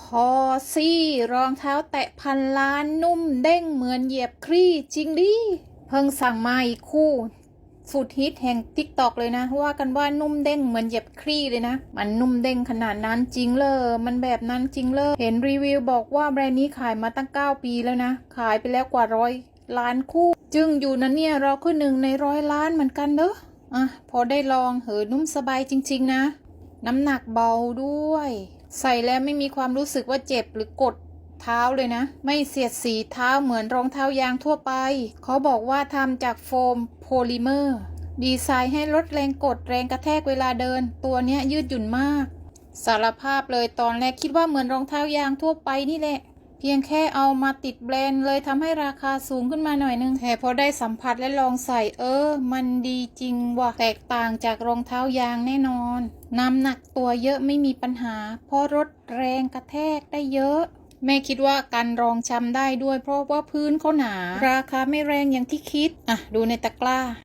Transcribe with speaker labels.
Speaker 1: พอซี่รองเท้าแตะพันล้านนุ่มเด้งเหมือนเหยียบคลี่จริงดิ เพิ่งสั่งมาอีกคู่สุดฮิตแห่งติ๊กตอกเลยนะ ว่ากันว่านุ่มเด้งเหมือนเหยียบคลี่เลยนะ มันนุ่มเด้งขนาดนั้นจริงเลยมันแบบนั้นจริงเลยเห็นรีวิวบอกว่าแบรนด์นี้ขายมาตั้ง 9 ปีแล้วนะ ขายไปแล้วกว่าร้อยล้านคู่ จึงอยู่นะเนี่ยเราคือหนึ่งในร้อยล้านเหมือนกันเด้ออะพอได้ลองเหอนุ่มสบายจริง ๆ นะ น้ำหนักเบาด้วย ใส่แล้วไม่มีความรู้สึกว่าเจ็บหรือกดเท้าเลยนะ ไม่เสียดสีเท้าเหมือนรองเท้ายางทั่วไป เขาบอกว่าทำจากโฟมโพลิเมอร์ ดีไซน์ให้ลดแรงกดแรงกระแทกเวลาเดิน ตัวเนี้ยยืดหยุ่นมาก สารภาพเลยตอนแรกคิดว่าเหมือนรองเท้ายางทั่วไปนี่แหละ พียงแค่เอามาติดแบรนด์เลยทำให้ราคาสูงขึ้นมาหน่อยนึงแต่พอได้สัมผัสและลองใส่เออ มันดีจริงว่ะแตกต่างจากรองเท้ายางแน่นอน น้ำหนักตัวเยอะไม่มีปัญหา เพราะลดแรงกระแทกได้เยอะ แม่คิดว่ากันรองช้ำได้ด้วยเพราะว่าพื้นเขาหนา ราคาไม่แรงอย่างที่คิด อะ ดูในตะกร้า